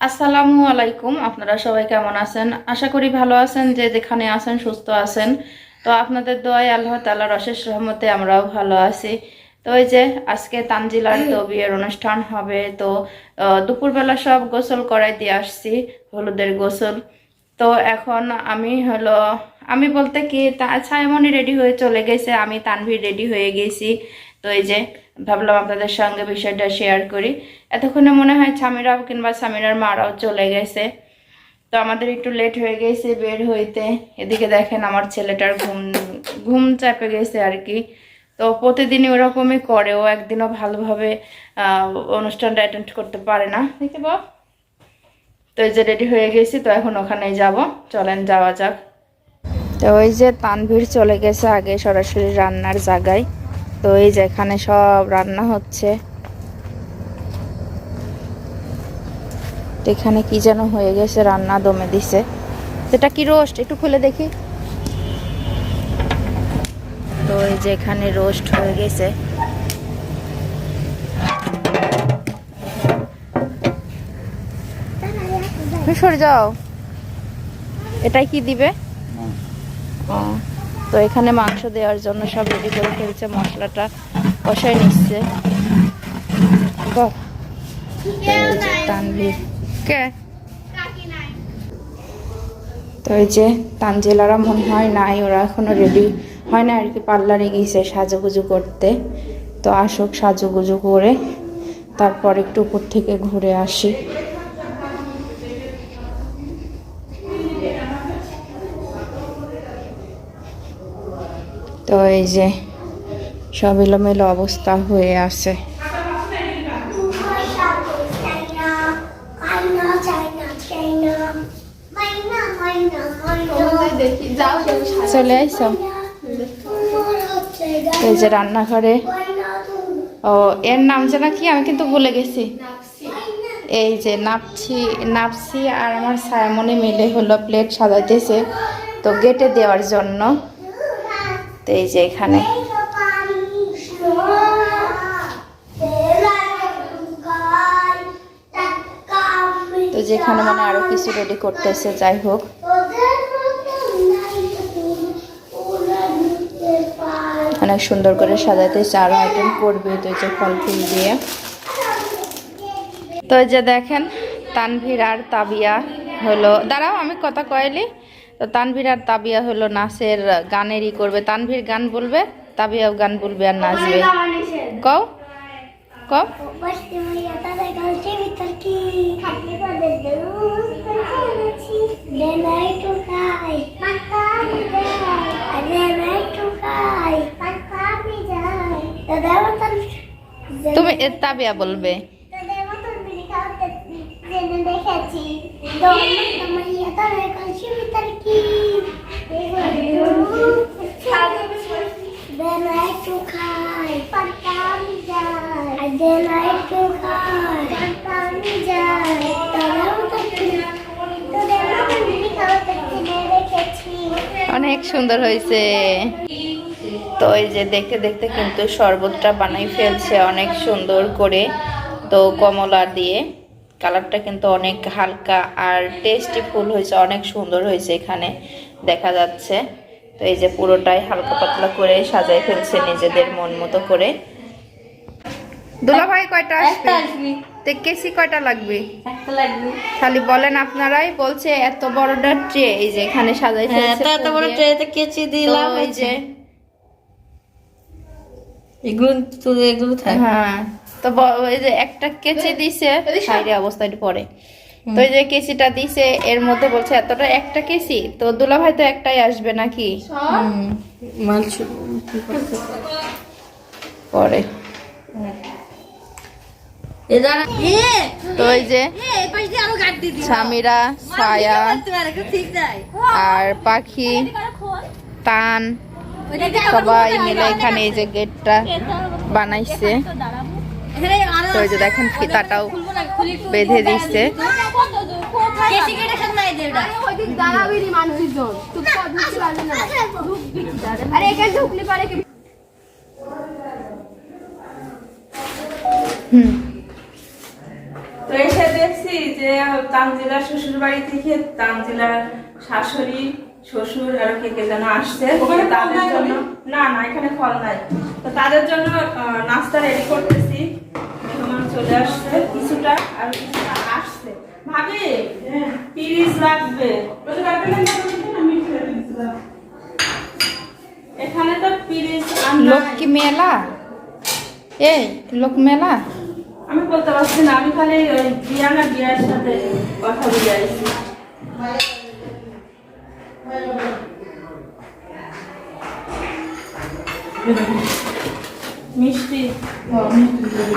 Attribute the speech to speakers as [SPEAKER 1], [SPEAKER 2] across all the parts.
[SPEAKER 1] আসসালামু আলাইকুম। আপনারা সবাই কেমন আছেন? আশা করি ভালো আছেন যে যেখানে আছেন সুস্থ আছেন। তো আপনাদের দোয়ায় আল্লাহ তাআলার অশেষ রহমতে আমরাও ভালো আছি। তো ওই যে আজকে তানজিলার তো বিয়ের অনুষ্ঠান হবে তো দুপুরবেলা সব গোসল করাই দিয়ে আসছি হলুদের গোসল। তো এখন আমি হলো আমি বলতে কি ছায়ামণি রেডি হয়ে চলে গেছে আমি তানভীর রেডি হয়ে গেছি। তো এই যে ভাবলাম আপনাদের সঙ্গে বিষয়টা শেয়ার করি। এতক্ষণে মনে হয় স্বামীরাও কিংবা স্বামীরার মারাও চলে গেছে। তো আমাদের একটু লেট হয়ে গেছে বের হইতে। এদিকে দেখেন আমার ছেলেটার ঘুম ঘুম চাপে গেছে আর কি তো প্রতিদিনই ওরকমই করে। ও একদিনও ভালোভাবে অনুষ্ঠানটা অ্যাটেন্ড করতে পারে না। দেখতে পাও তো এই যে রেডি হয়ে গেছি। তো এখন ওখানে যাব। চলেন যাওয়া যাক। তো ওই যে তানভীর চলে গেছে আগে সরাসরি রান্নার জায়গায়। তো এই যে এখানে সব রান্না হচ্ছে। এখানে কি যেন হয়ে গেছে রান্না দমে দিছে। সেটা কি রোস্ট? একটু খুলে দেখি। তো এই যে এখানে রোস্ট হয়ে গেছে। সরে যাও। এটাই কি দিবে? ও, তো এখানে মাংস দেওয়ার জন্য সব রেডি করে ফেলছে মশলাটা কষায় নিচ্ছে। তানভীর। কে? তো এই যে তানজেলারা মনে হয় নাই ওরা এখনও রেডি হয় না আর কি পার্লারে গিয়েছে সাজুগুজু করতে। তো আসুক সাজুগুজু করে তারপর একটু উপর থেকে ঘুরে আসি। তো এই যে সব এলোমেলো অবস্থা হয়ে আছে. চলে আইসো? এই যে রান্নাঘরে। ও, এর নাম যেন কি? আমি কিন্তু ভুলে গেছি। এই যে নাপছি নাপছি আর আমার সায়ামনে মিলে হলো প্লেট সাজাইতেছে। তো গেটে দেওয়ার জন্য। তো এই যে এখানে। তো যেখানে মানে আরও কিছু রেডি করতেছে, যাই হোক। অনেক সুন্দর করে সাজাইতেছে, আরও আইটেম করবে তো যে ফল ফুল দিয়ে। তো যে দেখেন, তানভীর আর তাবিয়া হলো দাঁড়াও, আমি কথা কয়লি তো তানভীর আর তাবিয়া হলো নাচের গানেরই করবে। তানভীর গান বলবে তাবিয়াও গান বলবে আর নাচবে। কও? কও? তুমি তাবিয়া বলবে।
[SPEAKER 2] দেখেছি তোমার ইয়াটা রেখেছি ভিতর কি Then I like to cry. Pantami jai. And
[SPEAKER 1] অনেক সুন্দর হয়েছে। তো এই যে দেখতে দেখতে কিন্তু শরবতটা বানাই ফেলছে অনেক সুন্দর করে। তো কমলা দিয়ে। কালারটা কিন্তু অনেক হালকা আর টেস্টি ফুল হয়েছে, অনেক সুন্দর হয়েছে এখানে, দেখা যাচ্ছে। তো এই যে পুরোটাই হালকা পাতলা করে সাজাই ফেলছে নিজেদের মন মতো করে। দুলা ভাই কয়টা আসবে? তো কেসি কয়টা লাগবে?
[SPEAKER 3] একটা লাগবে।
[SPEAKER 1] খালি বলেন আপনারাই বলছে এত বড়টা ট্রে এই যে এখানে সাজাই
[SPEAKER 3] হ্যাঁ এত বড়। ট্রেতে কেচি দিলাম
[SPEAKER 1] ওই যে।
[SPEAKER 3] এগুলো তুলে এগুলো থাক।
[SPEAKER 1] হ্যাঁ তো ওই যে একটা কেচি দিছে সাইডে অবস্থায় পরে। তো এই যে কেচিটা দিছে এর মধ্যে বলছে এতটা একটা কেচি? তো দুলা ভাই তো একটাই আসবে নাকি? পরে। তো যে
[SPEAKER 3] আরও
[SPEAKER 1] স্বামীরা ছায়া পাখি
[SPEAKER 3] দিয়ে
[SPEAKER 1] সবাই মিলে এখানে এই যে গেটটা বানাইছে। তো এই যে দেখেন ফিতাটাও বেঁধে দিচ্ছে হুম
[SPEAKER 4] তো এসে দেখছি করছি যে তানজিলার শ্বশুর বাড়ি থেকে তানজিলার শাশুড়ি শ্বশুর আর কে কে যেন আসছে তাদের জন্য না না এখানে ফল নাই। তো তাদের জন্য নাস্তা রেডি করতেছি। মেহমান চলে আসছে কিছুটা আর কিছুটা আসছে। ভাবি পিরিজ লাগবে। এখানে তো পিরিজ।
[SPEAKER 1] লক্ষ্মী মেলা? এই লোক মেলা?
[SPEAKER 4] আমি বলতে পারছি না, আমি খালি ওই বিয়ানা বিয়ার সাথে কথা বলে আসছি। মিষ্টি।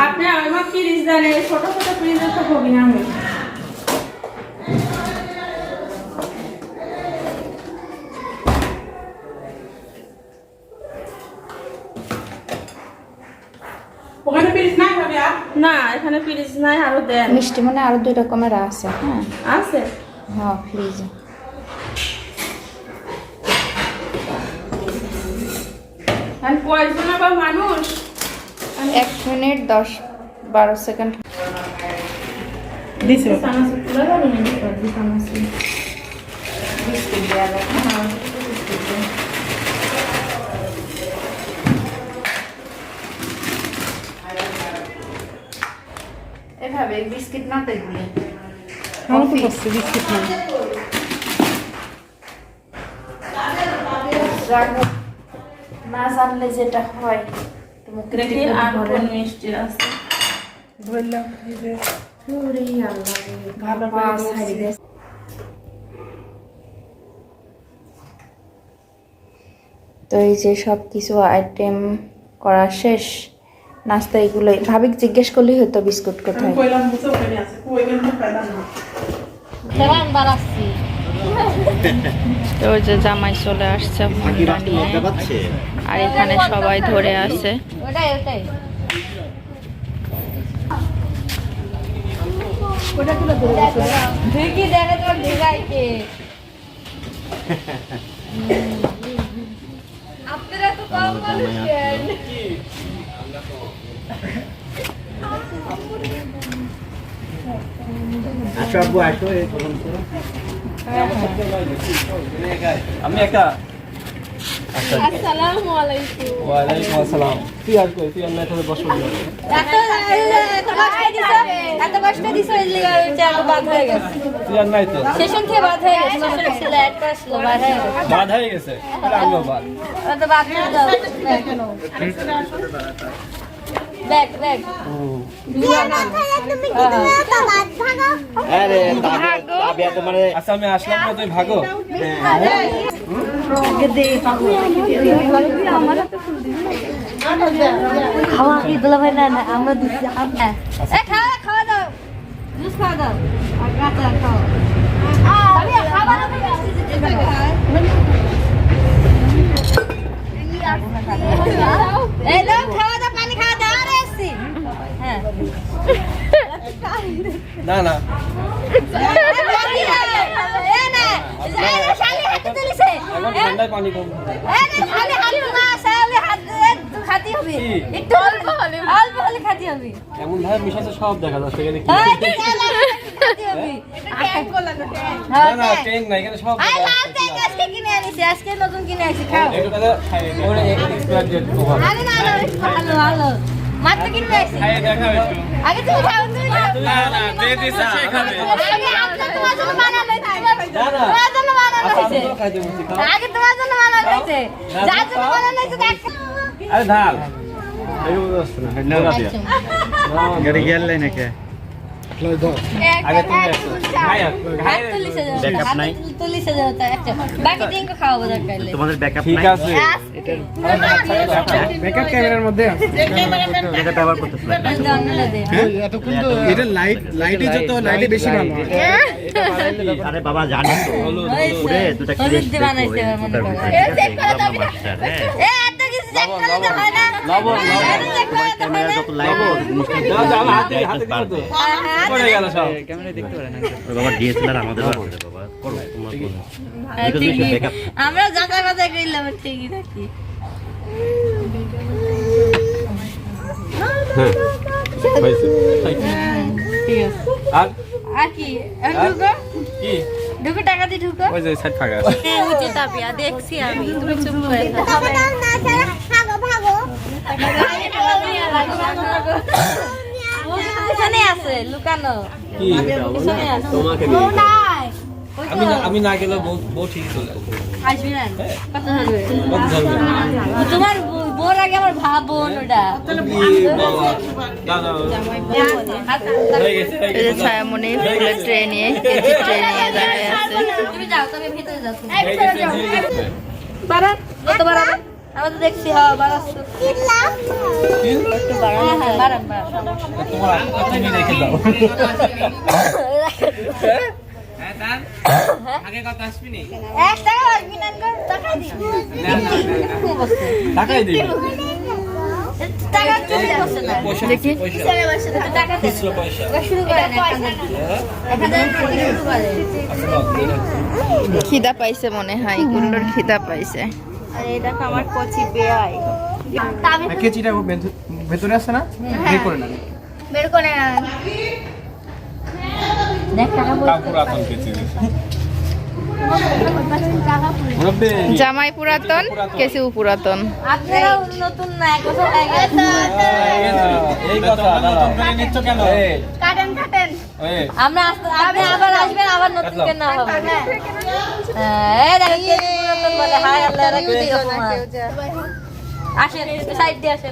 [SPEAKER 4] আপনি আমার ফ্রিজ জানে ছোট ছোট ফ্রিজের তো ভোগিনা আমি? এখানে ফ্রিজ নাই আরও দেন।
[SPEAKER 1] মিষ্টি মানে আরও দুই রকমের আছে হ্যাঁ।
[SPEAKER 4] আছে?
[SPEAKER 1] হ্যাঁ ফ্রিজে।
[SPEAKER 4] মানুষ।
[SPEAKER 1] এক মিনিট দশ বারো সেকেন্ড।
[SPEAKER 5] দিছে।
[SPEAKER 1] বিস্কুট না তো এগুলি
[SPEAKER 5] আমার তো বসছে বিস্কিট নাই
[SPEAKER 1] না জানলে যেটা হয়
[SPEAKER 4] দেখি আর কোন মিষ্টি আছে?
[SPEAKER 5] ধরলাম এই যে। ভালো করে ধরছি।
[SPEAKER 1] তো এই যে সব কিছু আইটেম করা শেষ। নাস্তা এগুলো ভাবিক জিজ্ঞেস করলেই হতো বিস্কুট কোথায়।
[SPEAKER 5] তো
[SPEAKER 4] যে জামাই চলে আসছে আর এখানে সবাই ধরে আছে।
[SPEAKER 3] আপনারা তো কম মানুষ?
[SPEAKER 6] আসো আব্বু আসো এই প্রথম করো
[SPEAKER 7] আমি একটা
[SPEAKER 3] আসসালামু আলাইকুম।
[SPEAKER 7] ওয়ালাইকুম আসসালাম। তুই আর কই? তুই আমরা এখানে বসবো
[SPEAKER 3] এত এত কষ্ট দিছো? এত কষ্ট দিছো এই লিগা চাল বাদ হয়ে গেছে।
[SPEAKER 7] তুই আর নাই তো?
[SPEAKER 3] সেশন থেকে বাদ হয়ে গেছে সেশন ছিল এক ছিল বাদ হয়ে গেছে।
[SPEAKER 7] বাদ হয়ে গেছে? আমিও বাদ।
[SPEAKER 3] অত বাদ করে দাও। Bag bag.
[SPEAKER 2] তুমি কি তুমি তো বাদ ভাগো
[SPEAKER 6] আরে তাবিয়া তোমার
[SPEAKER 7] আচ্ছা আমি আসলাম না তুই ভাগো?
[SPEAKER 3] খাওয়া কি দুলা ভাই না না। আমরা দিচ্ছি খাওয়া খাওয়া দাও জুস খাওয়া দাও আর কাঁচা খাও হ্যাঁ
[SPEAKER 7] না না এখন ঠান্ডায় পানি কম
[SPEAKER 3] এ না না শালি হাতে খাতি হবে একটু অল্প হলে অল্প হলে খাতি হবে
[SPEAKER 7] এমন ভাবে মিশাতে সব দেখা যাচ্ছে এখানে কি
[SPEAKER 3] এই ঠিক আছে, খাতি হবে
[SPEAKER 7] না না ট্রেন না এখানে সব
[SPEAKER 3] আই
[SPEAKER 7] দেখা
[SPEAKER 3] লাল ট্যাঙ্ক আজকে কিনে আনিছি আজকে নতুন কিনে আনিছি খাও
[SPEAKER 7] একটু তাহলে ওরে এক্সপায়ার ডেট ওভার
[SPEAKER 3] আরে না না ভালো ভালো মাত্র কিনে আনিছি
[SPEAKER 7] খাইয়ে দেখাও একটু
[SPEAKER 3] আগে তুমি খাও তুমি
[SPEAKER 7] না না যে দিছে সে খাবে
[SPEAKER 3] আগে আপনার তোমার জন্য
[SPEAKER 7] না না আচ্ছা
[SPEAKER 3] আগে তোমার জন্য বানানো হয়েছে যার জন্য
[SPEAKER 7] খাও।
[SPEAKER 3] হয়েছে
[SPEAKER 7] আরে ধাল এই বুঝছ না না দিয়া
[SPEAKER 6] গাড়ি গেল নাকি নাই? তোমাদের ব্যাকআপ
[SPEAKER 7] ঠিক আছে।
[SPEAKER 5] মেকআপ ক্যামেরার মধ্যে
[SPEAKER 6] এটা ব্যবহার করতেছ।
[SPEAKER 5] এটা লাইট লাইটে যত লাইটে বেশি ভালো।
[SPEAKER 6] আরে বাবা জানি তো। উপরে দুটো কি
[SPEAKER 3] বানাইছে আমার মনে করে। হয় হয়।
[SPEAKER 6] যত
[SPEAKER 7] আমার।
[SPEAKER 3] হ্যাঁ, ঠিকই। থাকি। আছে।
[SPEAKER 7] আর?
[SPEAKER 3] আর কি? ঢুকো?
[SPEAKER 7] কি?
[SPEAKER 3] ঢুকো টাকা দিয়ে ঢুকো।
[SPEAKER 7] ওই যে সাইড ফাঁকা আছে।
[SPEAKER 3] হ্যাঁ ওই যে তাবিয়া দেখছি আমি। তুমি চুপ করে থাকো
[SPEAKER 2] হবে না না ছাড়া ভাগো ভাগো
[SPEAKER 3] পিছনে আছে লুকানো।
[SPEAKER 7] কি?
[SPEAKER 3] পিছনে আছে।
[SPEAKER 7] তোমাকে আমি না আমি না গেলে বউ ঠিকই চলে আসবে
[SPEAKER 3] না? কত ধরবে তোমার বউ- আগে আমার ভাব বোন ওটা
[SPEAKER 7] হয়ে। হয়ে
[SPEAKER 1] ছায়ামণি ফুলের ট্রে নিয়ে কেজি ট্রে নিয়ে দাঁড়িয়ে আছে।
[SPEAKER 3] তুমি যাও তুমি ভিতরে যাও। আমরা তো দেখছি হ্যাঁ বাড়াচ্ছ হ্যাঁ হ্যাঁ। বাড়ান বাড়ান
[SPEAKER 7] তোমার তুমি রেখে দাও।
[SPEAKER 1] খিদা পাইছে মনে হয় গুল্লোর খিদা পাইছে।
[SPEAKER 3] আর এই দেখো আমার কচি বেয়াই
[SPEAKER 5] কেচিটা ভেতরে আসছে না? বের করে না
[SPEAKER 2] বের করে আন
[SPEAKER 3] দেখ টাকা
[SPEAKER 7] কেচি মুরব্বি
[SPEAKER 1] জামাই পুরাতন কেসিউ পুরাতন।
[SPEAKER 3] হয়ে গেছে।
[SPEAKER 7] এই কথা নতুন করে নিচ্ছ কেন?
[SPEAKER 2] কাটেন কাটেন।
[SPEAKER 7] এই।
[SPEAKER 3] আমরা আস- আপনি আবার আসবেন আবার নতুন কেন হবে হ্যাঁ। আসেন সাইড দিয়ে আসেন।